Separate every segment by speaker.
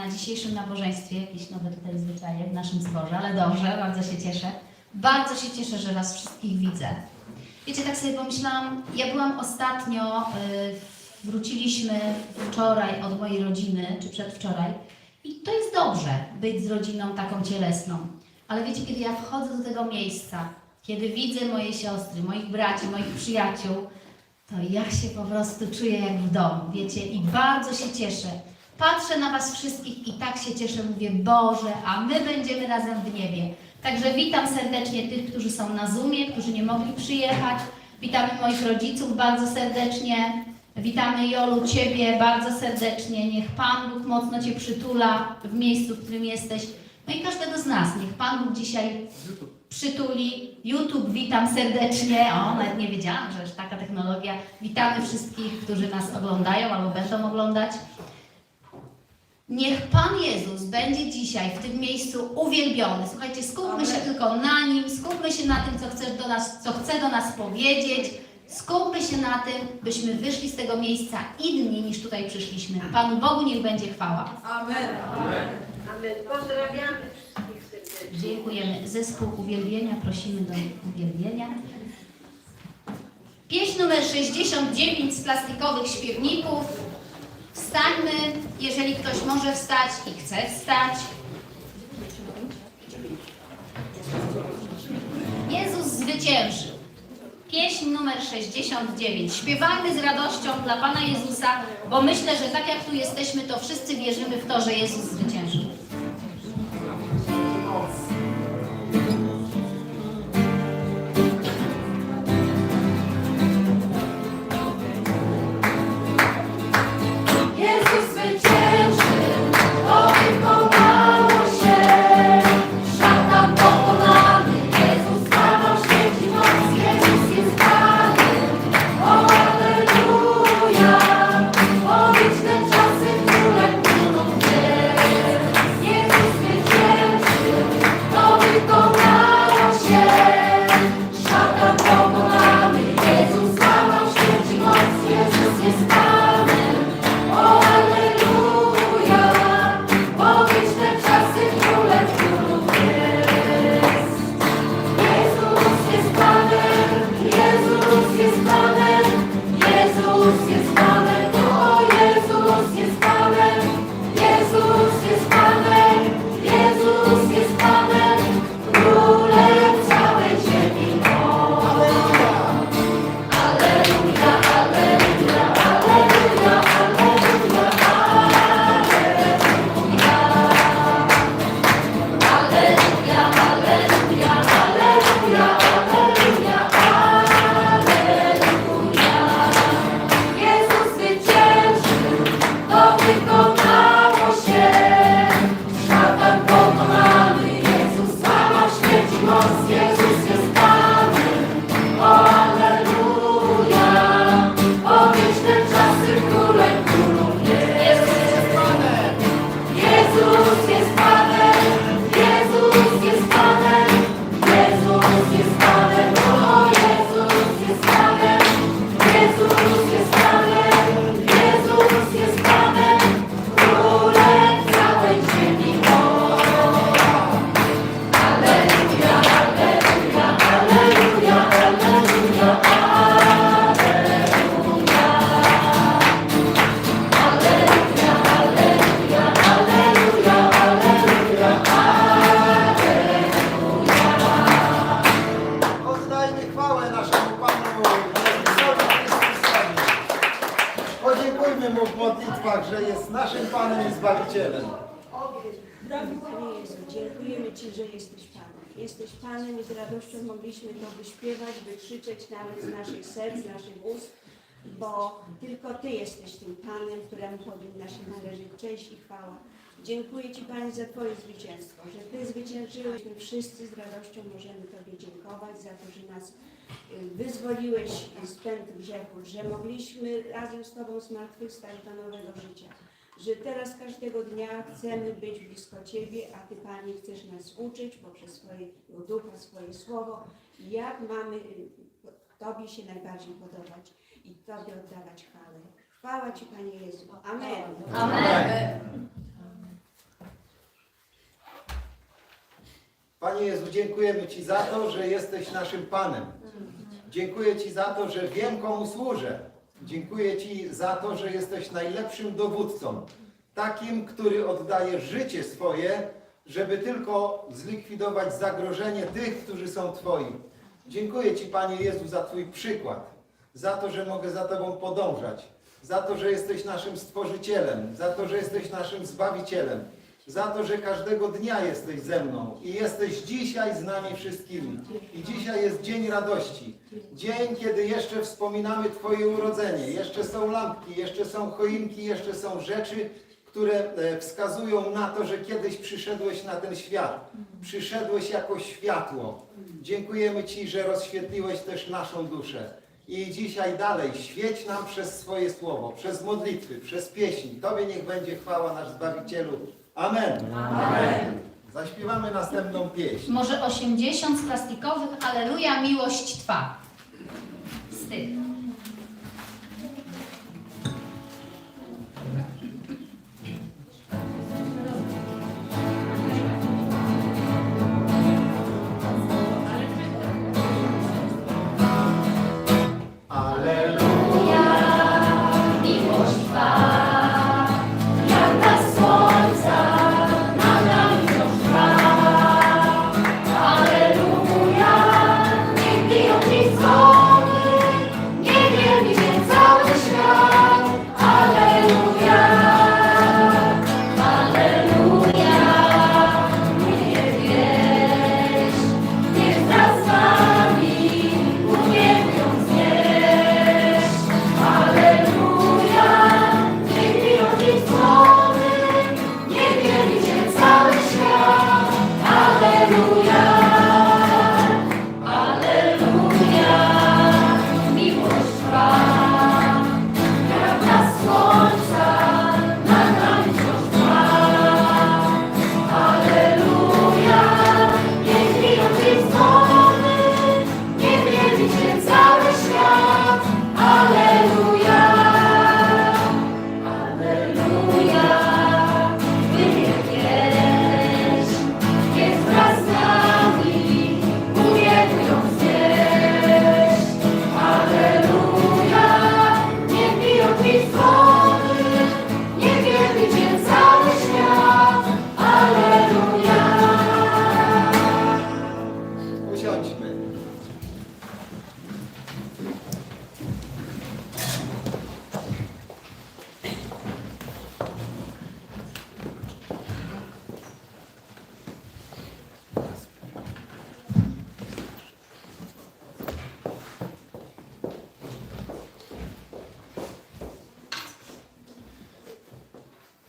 Speaker 1: na dzisiejszym nabożeństwie, jakieś nowe tutaj zwyczaje w naszym zborze, ale dobrze, bardzo się cieszę. Bardzo się cieszę, że Was wszystkich widzę. Wiecie, tak sobie pomyślałam, ja byłam ostatnio, y, wróciliśmy wczoraj od mojej rodziny, czy przedwczoraj, i to jest dobrze, być z rodziną taką cielesną. Ale wiecie, kiedy ja wchodzę do tego miejsca, kiedy widzę moje siostry, moich braci, moich przyjaciół, to ja się po prostu czuję jak w domu, wiecie, i bardzo się cieszę. Patrzę na Was wszystkich i tak się cieszę, mówię, Boże, a my będziemy razem w niebie. Także witam serdecznie tych, którzy są na Zoomie, którzy nie mogli przyjechać. Witamy moich rodziców bardzo serdecznie. Witamy Jolu, Ciebie bardzo serdecznie. Niech Pan Bóg mocno Cię przytula w miejscu, w którym jesteś. No i każdego z nas. Niech Pan Bóg dzisiaj przytuli. YouTube, witam serdecznie. O, nawet nie wiedziałam, że już taka technologia. Witamy wszystkich, którzy nas oglądają albo będą oglądać. Niech Pan Jezus będzie dzisiaj w tym miejscu uwielbiony. Słuchajcie, skupmy się tylko na Nim, skupmy się na tym, co chce do nas, co chce do nas powiedzieć. Skupmy się na tym, byśmy wyszli z tego miejsca inni niż tutaj przyszliśmy. Panu Bogu niech będzie chwała.
Speaker 2: Amen.
Speaker 3: Amen. Pozdrawiamy wszystkich serdecznie.
Speaker 1: Dziękujemy. Zespół uwielbienia, prosimy do uwielbienia. Pieśń numer 69 z plastikowych śpiewników. Wstańmy, jeżeli ktoś może wstać i chce wstać. Jezus zwyciężył. Pieśń numer 69. Śpiewajmy z radością dla Pana Jezusa, bo myślę, że tak jak tu jesteśmy, to wszyscy wierzymy w to, że Jezus zwyciężył.
Speaker 4: Ci, że jesteś Panem. Jesteś Panem i z radością mogliśmy to wyśpiewać, wykrzyczeć nawet z naszych serc, z naszych ust, bo tylko Ty jesteś tym Panem, któremu powinna się należeć cześć i chwała. Dziękuję Ci Panie za Twoje zwycięstwo, że Ty zwyciężyłeś. My wszyscy z radością możemy Tobie dziękować za to, że nas y, wyzwoliłeś z pęd grzechu, że mogliśmy razem z Tobą zmartwychwstać do nowego życia że teraz każdego dnia chcemy być blisko Ciebie, a Ty, Panie, chcesz nas uczyć poprzez swoje ducha, swoje słowo, jak mamy y, Tobie się najbardziej podobać i Tobie oddawać chwałę. Chwała Ci, Panie Jezu. Amen.
Speaker 1: Amen.
Speaker 5: Panie Jezu, dziękujemy Ci za to, że jesteś naszym Panem. Dziękuję Ci za to, że wiem, komu służę. Dziękuję Ci za to, że jesteś najlepszym dowódcą. Takim, który oddaje życie swoje, żeby tylko zlikwidować zagrożenie tych, którzy są Twoi. Dziękuję Ci, Panie Jezu, za Twój przykład. Za to, że mogę za Tobą podążać. Za to, że jesteś naszym Stworzycielem. Za to, że jesteś naszym Zbawicielem. Za to, że każdego dnia jesteś ze mną i jesteś dzisiaj z nami wszystkimi. I dzisiaj jest dzień radości. Dzień, kiedy jeszcze wspominamy Twoje urodzenie. Jeszcze są lampki, jeszcze są choinki, jeszcze są rzeczy, które e, wskazują na to, że kiedyś przyszedłeś na ten świat. Przyszedłeś jako światło. Dziękujemy Ci, że rozświetliłeś też naszą duszę. I dzisiaj dalej świeć nam przez swoje słowo, przez modlitwy, przez pieśni. Tobie niech będzie chwała nasz Zbawicielu. Amen. Amen. Zaśpiewamy następną pieśń.
Speaker 1: Może 80 z plastikowych, Aleluja, miłość Twa. Z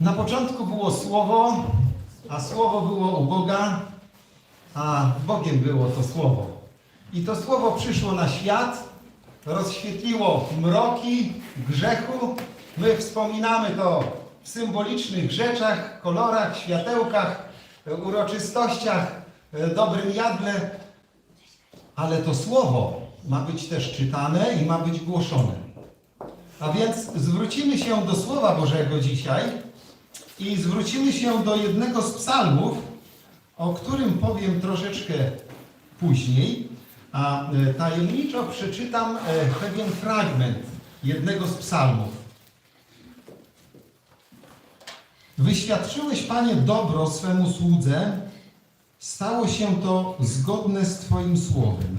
Speaker 6: Na
Speaker 5: początku było Słowo, a Słowo było u Boga, a Bogiem było to Słowo. I to Słowo przyszło na świat, rozświetliło mroki grzechu. My wspominamy to w symbolicznych rzeczach, kolorach, światełkach, uroczystościach, dobrym jadle. Ale to Słowo ma być też czytane i ma być głoszone. A więc zwrócimy się do Słowa Bożego dzisiaj i zwrócimy się do jednego z psalmów, o którym powiem troszeczkę później, a e, tajemniczo przeczytam e, pewien fragment jednego z psalmów. Wyświadczyłeś, Panie, dobro swemu słudze, stało się to zgodne z Twoim słowem.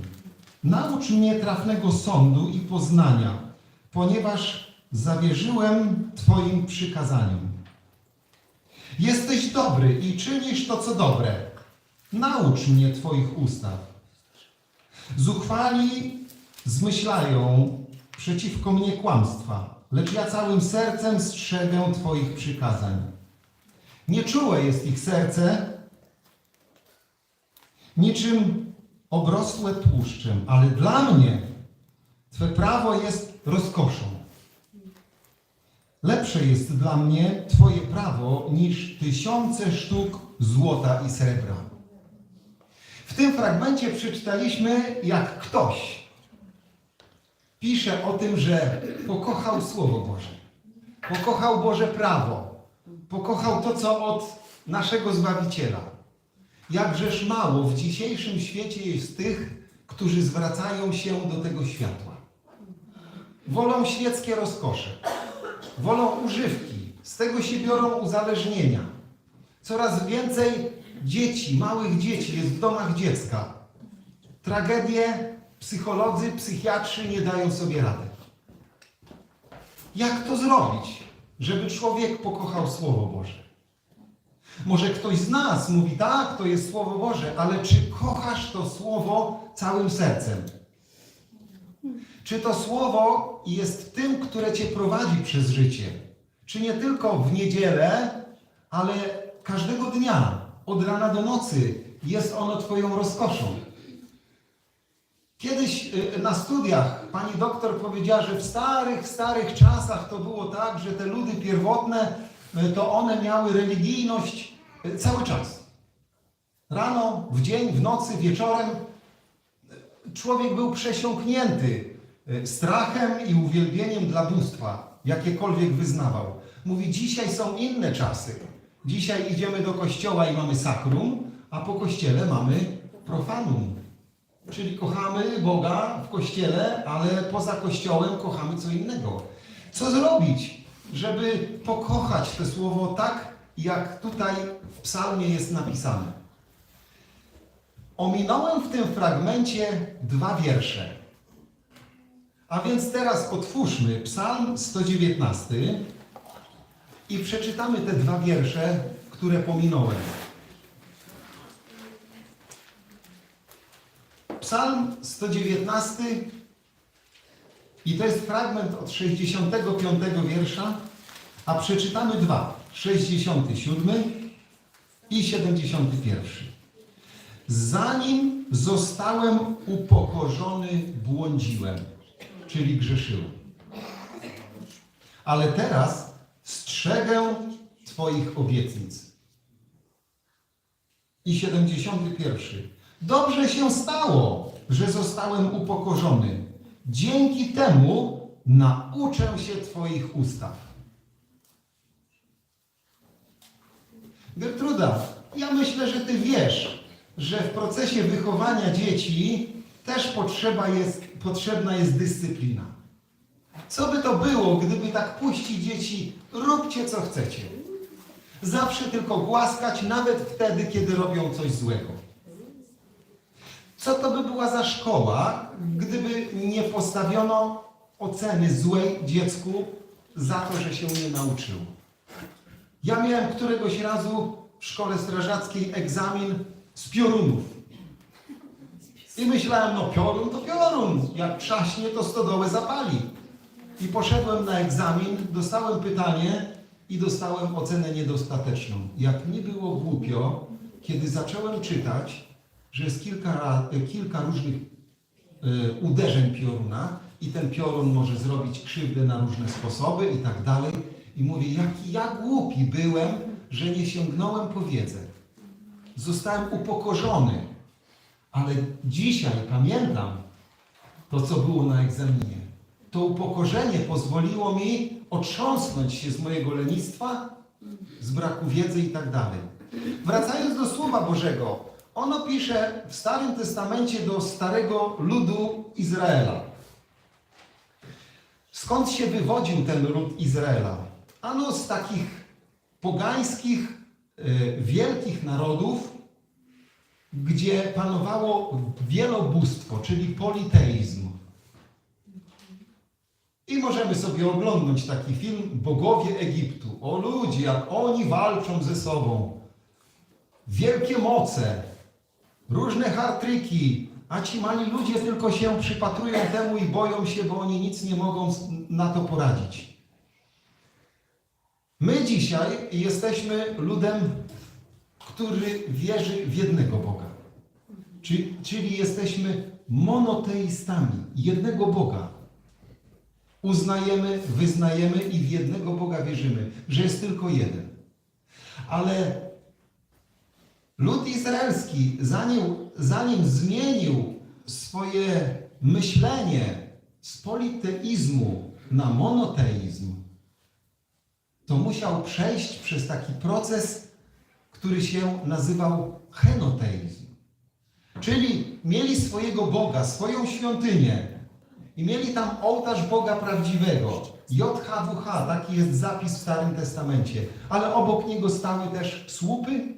Speaker 5: Naucz mnie trafnego sądu i poznania, ponieważ zawierzyłem Twoim przykazaniom. Jesteś dobry i czynisz to, co dobre. Naucz mnie Twoich ustaw. Zuchwali zmyślają przeciwko mnie kłamstwa, lecz ja całym sercem strzegę Twoich przykazań. Nieczułe jest ich serce, niczym obrosłe tłuszczem, ale dla mnie Twe prawo jest rozkoszą. Lepsze jest dla mnie Twoje prawo niż tysiące sztuk złota i srebra. W tym fragmencie przeczytaliśmy, jak ktoś pisze o tym, że pokochał Słowo Boże, pokochał Boże prawo, pokochał to, co od naszego Zbawiciela. Jakżeż mało w dzisiejszym świecie jest tych, którzy zwracają się do tego światła. Wolą świeckie rozkosze, wolą używki, z tego się biorą uzależnienia. Coraz więcej dzieci, małych dzieci jest w domach dziecka. Tragedie psycholodzy, psychiatrzy nie dają sobie rady. Jak to zrobić, żeby człowiek pokochał Słowo Boże? Może ktoś z nas mówi, tak, to jest Słowo Boże, ale czy kochasz to Słowo całym sercem? Czy to Słowo jest tym, które Cię prowadzi przez życie? Czy nie tylko w niedzielę, ale każdego dnia, od rana do nocy, jest ono Twoją rozkoszą? Kiedyś y, na studiach pani doktor powiedziała, że w starych, starych czasach to było tak, że te ludy pierwotne, y, to one miały religijność y, cały czas. Rano, w dzień, w nocy, wieczorem. Człowiek był przesiąknięty strachem i uwielbieniem dla bóstwa, jakiekolwiek wyznawał. Mówi, dzisiaj są inne czasy. Dzisiaj idziemy do kościoła i mamy sakrum, a po kościele mamy profanum. Czyli kochamy Boga w kościele, ale poza kościołem kochamy co innego. Co zrobić, żeby pokochać to słowo tak, jak tutaj w psalmie jest napisane? Ominąłem w tym fragmencie dwa wiersze. A więc teraz otwórzmy Psalm 119 i przeczytamy te dwa wiersze, które pominąłem. Psalm 119 i to jest fragment od 65 wiersza, a przeczytamy dwa, 67 i 71. Zanim zostałem upokorzony, błądziłem, czyli grzeszyłem. Ale teraz strzegę Twoich obietnic. I 71. Dobrze się stało, że zostałem upokorzony. Dzięki temu nauczę się Twoich ustaw. Gertruda, ja myślę, że Ty wiesz, że w procesie wychowania dzieci też potrzeba jest, potrzebna jest dyscyplina. Co by to było, gdyby tak puścić dzieci, róbcie co chcecie. Zawsze tylko głaskać, nawet wtedy, kiedy robią coś złego. Co to by była za szkoła, gdyby nie postawiono oceny złej dziecku za to, że się nie nauczyło? Ja miałem któregoś razu w szkole strażackiej egzamin z piorunów. I myślałem, no piorun to piorun, jak trzaśnie, to stodołę zapali. I poszedłem na egzamin, dostałem pytanie i dostałem ocenę niedostateczną. Jak mi było głupio, kiedy zacząłem czytać, że jest kilka, ra- kilka różnych e, uderzeń pioruna i ten piorun może zrobić krzywdę na różne sposoby i tak dalej. I mówię, jaki ja głupi byłem, że nie sięgnąłem po wiedzę. Zostałem upokorzony. Ale dzisiaj pamiętam to, co było na egzaminie. To upokorzenie pozwoliło mi otrząsnąć się z mojego lenistwa, z braku wiedzy i tak dalej. Wracając do Słowa Bożego, ono pisze w Starym Testamencie do starego ludu Izraela. Skąd się wywodził ten lud Izraela? Ano z takich pogańskich, e, wielkich narodów, gdzie panowało wielobóstwo, czyli politeizm. I możemy sobie oglądać taki film Bogowie Egiptu. O ludzie, jak oni walczą ze sobą. Wielkie moce, różne hartryki, a ci mali ludzie tylko się przypatrują temu i boją się, bo oni nic nie mogą na to poradzić. My dzisiaj jesteśmy ludem, który wierzy w jednego Boga. Czyli, czyli jesteśmy monoteistami, jednego Boga. Uznajemy, wyznajemy i w jednego Boga wierzymy, że jest tylko jeden. Ale lud izraelski, zanim, zanim zmienił swoje myślenie z politeizmu na monoteizm, to musiał przejść przez taki proces, który się nazywał henoteizm. Czyli mieli swojego Boga, swoją świątynię i mieli tam ołtarz Boga prawdziwego. JHWH, taki jest zapis w Starym Testamencie. Ale obok niego stały też słupy,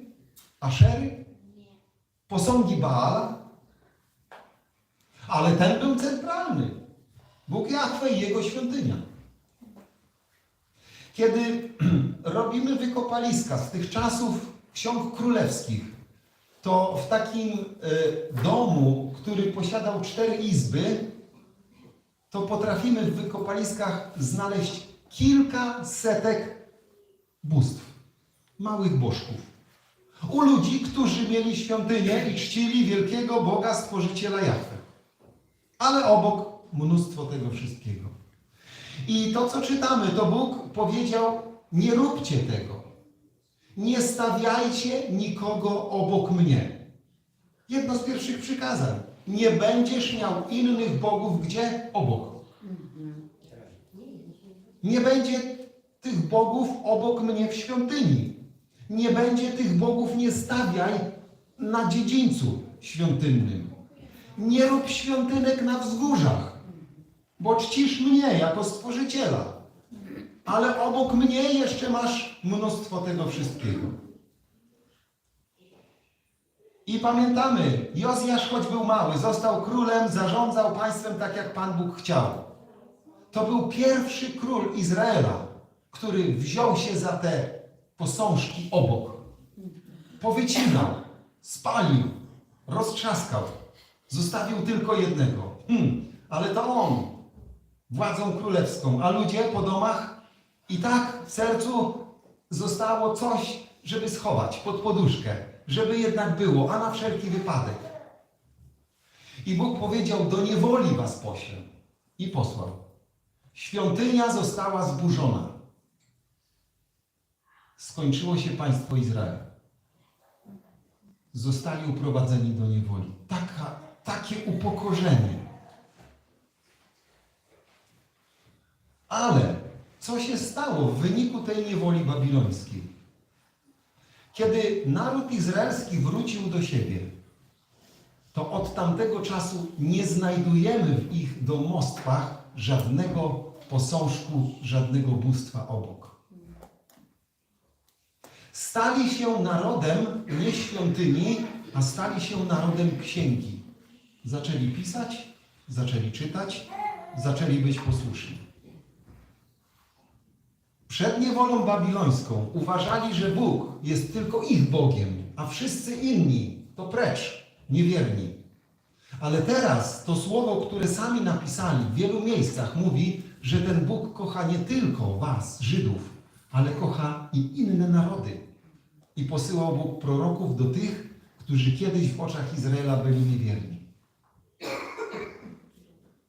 Speaker 5: aszery, posągi Baala. Ale ten był centralny. Bóg Jahwe i jego świątynia. Kiedy robimy wykopaliska z tych czasów ksiąg królewskich, to w takim e, domu, który posiadał cztery izby, to potrafimy w wykopaliskach znaleźć kilka setek bóstw, małych bożków. U ludzi, którzy mieli świątynię i czcili wielkiego Boga Stworzyciela Jahwe. Ale obok mnóstwo tego wszystkiego. I to, co czytamy, to Bóg powiedział: Nie róbcie tego. Nie stawiajcie nikogo obok mnie. Jedno z pierwszych przykazań. Nie będziesz miał innych bogów gdzie? Obok. Nie będzie tych bogów obok mnie w świątyni. Nie będzie tych bogów, nie stawiaj na dziedzińcu świątynnym. Nie rób świątynek na wzgórzach, bo czcisz mnie jako stworzyciela. Ale obok mnie jeszcze masz mnóstwo tego wszystkiego. I pamiętamy, Jozjasz, choć był mały, został królem, zarządzał państwem tak, jak Pan Bóg chciał. To był pierwszy król Izraela, który wziął się za te posążki obok. Powycinał, spalił, roztrzaskał. Zostawił tylko jednego. Hmm, ale to on, władzą królewską, a ludzie po domach i tak w sercu zostało coś, żeby schować pod poduszkę, żeby jednak było, a na wszelki wypadek. I Bóg powiedział, do niewoli was poślę. I posłał. Świątynia została zburzona. Skończyło się państwo Izrael. Zostali uprowadzeni do niewoli. Taka, takie upokorzenie. Ale co się stało w wyniku tej niewoli babilońskiej? Kiedy naród izraelski wrócił do siebie, to od tamtego czasu nie znajdujemy w ich domostwach żadnego posążku, żadnego bóstwa obok. Stali się narodem nie świątyni, a stali się narodem księgi. Zaczęli pisać, zaczęli czytać, zaczęli być posłuszni. Przed niewolą babilońską uważali, że Bóg jest tylko ich Bogiem, a wszyscy inni to precz, niewierni. Ale teraz to słowo, które sami napisali w wielu miejscach, mówi, że ten Bóg kocha nie tylko was, Żydów, ale kocha i inne narody. I posyłał Bóg proroków do tych, którzy kiedyś w oczach Izraela byli niewierni.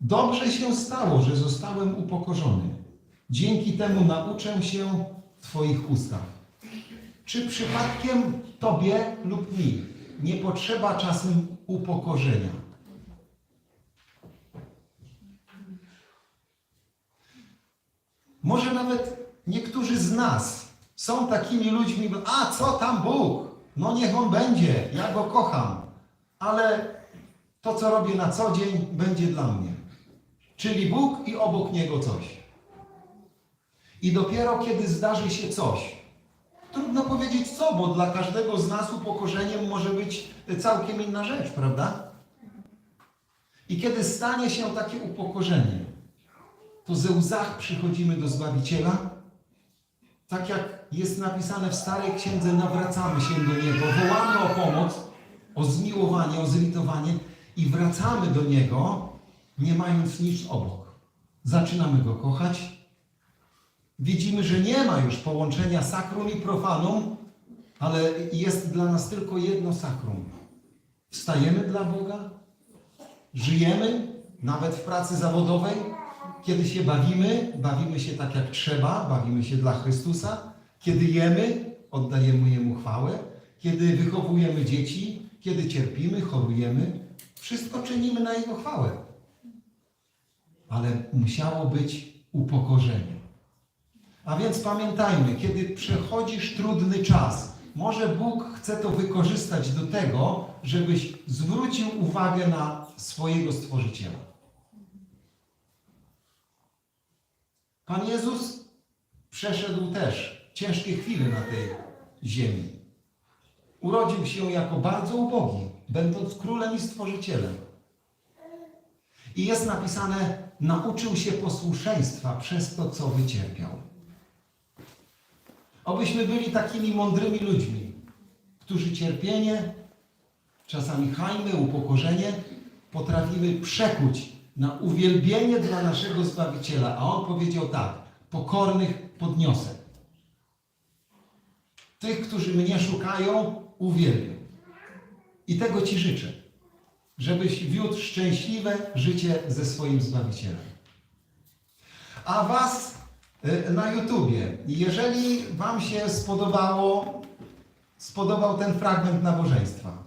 Speaker 5: Dobrze się stało, że zostałem upokorzony. Dzięki temu nauczę się Twoich ustaw. Czy przypadkiem Tobie lub mi nie potrzeba czasem upokorzenia? Może nawet niektórzy z nas są takimi ludźmi, a co tam Bóg? No niech On będzie, ja Go kocham, ale to, co robię na co dzień, będzie dla mnie. Czyli Bóg i obok Niego coś. I dopiero kiedy zdarzy się coś, trudno powiedzieć co, bo dla każdego z nas upokorzeniem może być całkiem inna rzecz, prawda? I kiedy stanie się takie upokorzenie, to ze łzach przychodzimy do Zbawiciela, tak jak jest napisane w Starej Księdze, nawracamy się do Niego, wołamy o pomoc, o zmiłowanie, o zlitowanie i wracamy do Niego, nie mając nic obok. Zaczynamy Go kochać, widzimy, że nie ma już połączenia sakrum i profanum, ale jest dla nas tylko jedno sakrum. Wstajemy dla Boga, żyjemy, nawet w pracy zawodowej, kiedy się bawimy, bawimy się tak jak trzeba, bawimy się dla Chrystusa, kiedy jemy, oddajemy Jemu chwałę, kiedy wychowujemy dzieci, kiedy cierpimy, chorujemy, wszystko czynimy na Jego chwałę. Ale musiało być upokorzenie. A więc pamiętajmy, kiedy przechodzisz trudny czas, może Bóg chce to wykorzystać do tego, żebyś zwrócił uwagę na swojego Stworzyciela. Pan Jezus przeszedł też ciężkie chwile na tej ziemi. Urodził się jako bardzo ubogi, będąc królem i stworzycielem. I jest napisane, nauczył się posłuszeństwa przez to, co wycierpiał. Obyśmy byli takimi mądrymi ludźmi, którzy cierpienie, czasami hańbę, upokorzenie potrafimy przekuć na uwielbienie dla naszego Zbawiciela. A On powiedział tak, pokornych podniosę. Tych, którzy mnie szukają, uwielbię. I tego Ci życzę, żebyś wiódł szczęśliwe życie ze swoim Zbawicielem. A Was na YouTubie, jeżeli Wam się spodobało, spodobał ten fragment nabożeństwa,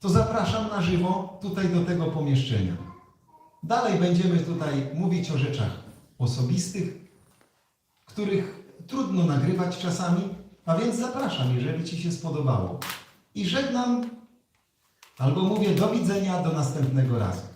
Speaker 5: to zapraszam na żywo tutaj do tego pomieszczenia. Dalej będziemy tutaj mówić o rzeczach osobistych, których trudno nagrywać czasami, a więc zapraszam, jeżeli Ci się spodobało. I żegnam, albo mówię do widzenia, do następnego razu.